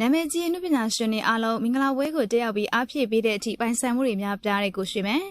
နာမည်ကြီးအနုပညာရှင်တွေအားလုံးမင်္ဂလာပွဲကိုတက်ရောက်ပြီးအားဖြည့်ပေးတဲ့အထိပိုင်ဆိုင်မှုတွေများပြားတဲ့ကိုရွှေမန်း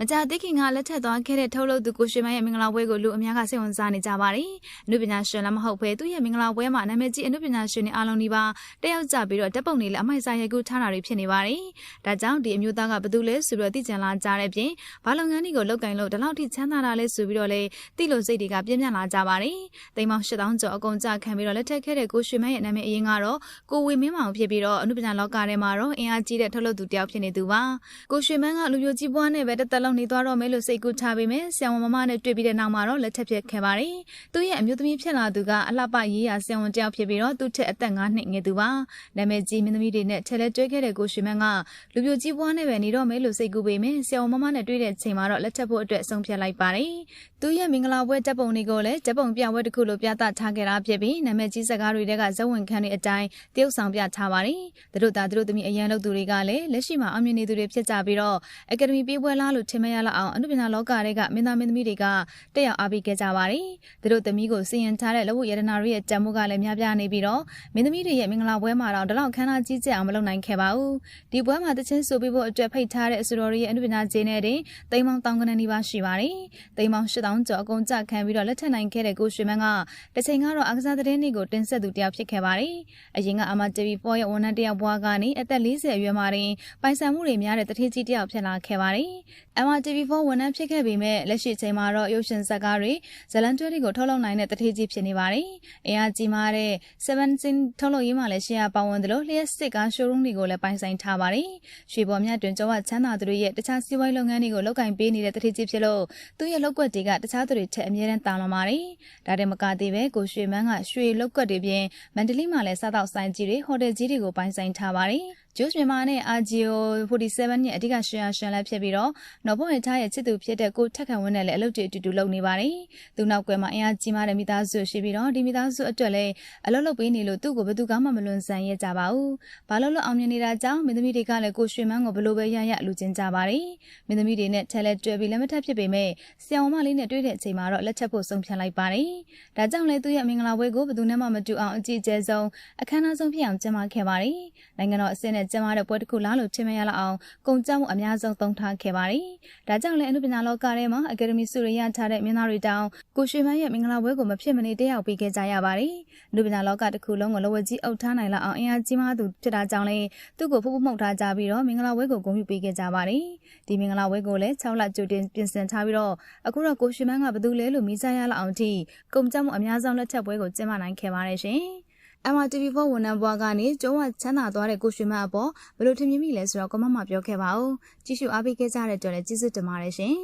မကြသေးခင်ကလက်ထက်သွားခဲ့တဲ့ထုတ်လုပ်သူကိုရွှေမန်းရဲ့မင်္ဂလာပွဲကိုလူအများကစိတ်ဝင်စားနေကြပါတယ်။အနုပညာရှင်လည်းမဟုတ်ဘဲသူ့ရဲ့မင်္ဂလာပွဲမှာနာမည်ကြီးအနုပညာရှင်တွေအားလုံးဒီပါတက်ရောက်ကြပြီးတော့တပ်ပုံတွေလည်းအမိုက်စားရိုက်ကူးထားတာတွေဖြစ်နေပါတယ်။ဒါကြောင့်ဒီအမျိုးသားကဘယ်သူလဲဆိုပြီးတော့သိကြလာကြတဲ့အပြင်ဘာလုပ်ငန်းတွေကိုလုပ်ကင်လို့ဒီလောက်ထိချမ်းသာတာလဲဆိုပြီးတော့လေသိလို့စိတ်တွေကပြင်းပြလာကြပါတယ်။တိမ်မောင်8000ကျော်အကုန်ကြခံပြီးတော့လက်ထက်ခဲ့တဲ့ကိုရွှေမန်းရဲ့နာမည်အရင်ကတော့ကိုဝေမင်းမောင်ဖြစ်ပြီးတော့အနုပညာလောကထဲမှာတော့အင်အားကြီးတဲ့ထုတ်လုပ်သူတယောက်ဖြစ်နေသူပါ။ကိုရွှေမန်းကလူမျိုးကြီးပွားနဲ့ပဲတစ်သက်လုံးနေသွားတော့မယ်လို့စိတ်ကူးထားပေမဲ့ဆရာဝန်မမနဲ့တွေ့ပြီးတဲ့နောက်မှာတော့လက်ထက်ဖြစ်ခဲ့ပါတယ်။သူ့ရဲ့အမျိုးသမီးဖြစ်လာသူကအလှပရေးရာဆရာဝန်တယောက်ဖြစ်ပြီးတော့သူ့ထက်အသက်9နှစ်ငယ်သူပါ။နာမည်ကြီးမင်းသမီးတွေနဲ့ထဲလဲတွေ့ခဲ့တဲ့ကိုရွှေမန်းကလူမျိုးကြီးပွားနဲ့ပဲနေတော့မယ်လို့စိတ်ကူးပေမဲ့ဆရာဝန်မမနဲ့တွေ့တဲ့ချိန်မှာတော့လက်ထက်ဖို့အတွက်ဆုံးဖြတ်လိုက်ပါတယ်။သူ့ရဲ့မင်္ဂလာပွဲတပ်ပုံတွေကိုလည်းတပ်ပုံပြပွဲတစ်ခုလိုပြသထားခဲ့တာဖြစ်ပြီးနာမည်ကြီးစကားတွေကဇဝင်ခန်းတွေအတိုင်းတရုတ်ဆောင်ပြထားပါတယ်။သူတို့သားသူတို့သမီးအရန်လုပ်သူတွေကလည်းလက်ရှိမှာအောင်မြင်နေသူတွေဖြစ်ကြပြီးတော့အကယ်ဒမီပေးပွဲလားလို့ထင်မရလောက်အောင်အနုပညာလောကတွေကမင်းသားမင်းသမီးတွေကတက်ရောက်အားပေးခဲ့ကြပါတယ်။သူတို့သမီးကိုစီရင်ထားတဲ့လက်ဝတ်ရတနာတွေရဲ့တံမိုးကလည်းများပြားနေပြီးတော့မင်းသမီးတွေရဲ့မင်္ဂလာပွဲမှာတော့ဒီလောက်ခမ်းနားကြီးကျယ်အောင်မလုပ်နိုင်ခဲ့ပါဘူး။ဒီပွဲမှာတချင်းဆိုပြီးဖို့အတွက်ဖိတ်ထားတဲ့အဆိုတော်တွေရဲ့အနုပညာကျေးနဲ့တင်တိမ်မောင်တောင်ကနန်းနီးပါးရှိပါတယ်။တိမ်မောင်8000ကျော်အကုန်ကြခံပြီးတော့လက်ထက်နိုင်ခဲ့တဲ့ကိုရွှေမန်းကတစ်ချိန်ကတော့အကစားသတင်းတွေကိုတင်ဆက်သူတယောက်ဖြစ်ခဲ့ပါတယ်။အရင်ကအမ TV4 ရဲ့ဝန်ထမ်းတယောက်ဘွားကနေအသက်40အရွယ်မှာတင်ပိုင်ဆိုင်မှုတွေများတဲ့တထေးကြီးတယောက်ဖြစ်လာခဲ့ပါတယ်။ MRTV4 ဝန်ထမ်းဖြစ်ခဲ့ပေမဲ့လက်ရှိချိန်မှာတော့ရုပ်ရှင်ဇာတ်ကားတွေဇလန်တွဲတွေကိုထုတ်လုပ်နိုင်တဲ့တထေးကြီးဖြစ်နေပါတယ်။အင်အားကြီးမားတဲ့17ထုတ်လုပ်ရေးမှာလည်းရှယ်ယာပါဝင်တယ်လို့လျှက်စစ်ကား showroom တွေကိုလည်းပိုင်ဆိုင်ထားပါတယ်။ရွှေပေါ်မြတ်တွင်ကျောဝချမ်းသာသူတွေရဲ့တခြားစီးပွားရေးလုပ်ငန်းတွေကိုလုပ်ကင်ပေးနေတဲ့တထေးကြီးဖြစ်လို့သူ့ရဲ့လုပ်ကွက်တွေကတခြားသူတွေထက်အမြဲတမ်းတာလွန်ပါတယ်။ဒါတည်းမကသေးပဲကိုရွှေမန်းကရွှေလုပ်ကွက်တွေပြင်မန္တလေးမှာလည်းစားတောက်ဆိုင်ကြီးတွေဟိုတယ်ကြီးတွေကိုပိုင်ဆိုင်ထားပါတယ်။ Juice မြန်မာနဲ့ Agio 47ရဲ့အဓိကရှယ်ယာရှင်လည်းဖြစ်ပြီးတော့နော်ဘော့ရထားရဲ့ချစ်သူဖြစ်တဲ့ကိုထက်ခံဝင်းနဲ့လည်းအလုပ်တွေအတူတူလုပ်နေပါတယ်။သူနောက်ကွယ်မှာအင်အားကြီးမားတဲ့မိသားစုရှိပြီးတော့ဒီမိသားစုအတွက်လည်းအလုပ်လုပ်ပေးနေလို့သူ့ကိုဘယ်သူကမှမလွန်ဆန်ရဲကြပါဘူး။ဘာလို့လို့အောင်မြင်နေတာကြောင့်မင်းသမီးတွေကလည်းကိုရွှေမန်းကိုဘလို့ပဲရရလူချင်းကြပါတယ်။မင်းသမီးတွေနဲ့ထဲလဲတွေ့ပြီးလက်မထက်ဖြစ်ပေမဲ့ဆရာဝန်မလေးနဲ့တွေ့တဲ့အချိန်မှာတော့လက်ချက်ဖို့ဆုံးဖြတ်လိုက်ပါတယ်။ဒါကြောင့်လည်းသူ့ရဲ့မင်္ဂလာပွဲကိုဘယ်သူမှမတူအောင်အကြည့်အကျဆုံးအခမ်းအနားဆုံးဖြစ်အောင်ကျင်းပခဲ့ပါတယ်။နိုင်ငံတော်အဆင့်နဲ့ကျင်းပတဲ့ပွဲတစ်ခုလားလို့ထင်မရလောက်အောင်ကုန်ကြမှုအများဆုံးသုံးထားခဲ့ပါတယ်။ဒါကြောင့်လည်းအနုပညာလောကထဲမှာအကယ်ဒမီဆုရရထားတဲ့မင်းသားတွေတောင်ကိုရွှေမန်းရဲ့မင်္ဂလာပွဲကိုမဖြစ်မနေတက်ရောက်ပေးခဲ့ကြရပါတယ်။အနုပညာလောကတစ်ခုလုံးကိုလဝကြီးအုပ်ထားနိုင်လောက်အောင်အင်အားကြီးမားသူဖြစ်တာကြောင့်လည်းသူ့ကိုဖုတ်ဖုတ်မှုတ်ထားကြပြီးတော့မင်္ဂလာပွဲကိုဂုဏ်ပြုပေးခဲ့ကြပါတယ်။ဒီမင်္ဂလာပွဲကိုလည်း6လကြိုတင်ပြင်ဆင်ထားပြီးတော့အခုတော့ကိုရွှေမန်းကဘယ်သူလဲလို့မိစားရလောက်အောင်ထိကုန်ကြမှုအများဆုံးလက်ထက်ပွဲကိုကျင်းပနိုင်ခဲ့ပါတယ်ရှင်။ MRTV4 ဝန်ထမ်းဘွားကနေကျုံးဝချမ်းသာသွားတဲ့ကိုရွှေမအပေါ်ဘယ်လိုထင်မြင်မိလဲဆိုတော့ကမ္ဘာမှာပြောခဲ့ပါဦးကြည့်ရှုအားပေးခဲ့ကြတဲ့အတွက်လည်းကျေးဇူးတင်ပါတယ်ရှင်